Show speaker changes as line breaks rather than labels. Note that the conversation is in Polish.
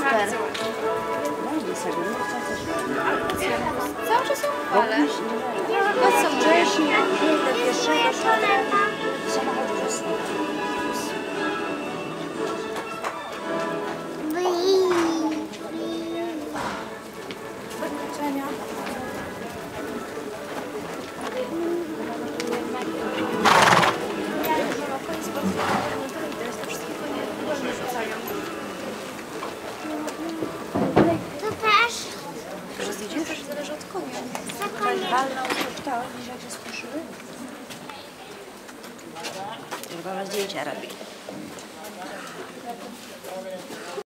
Super. Cały czas są fale. No co? Wcześniej, do pierwszego samochodu Thank you. walną to, że się spieszyły. Tylko zdjęcia robi.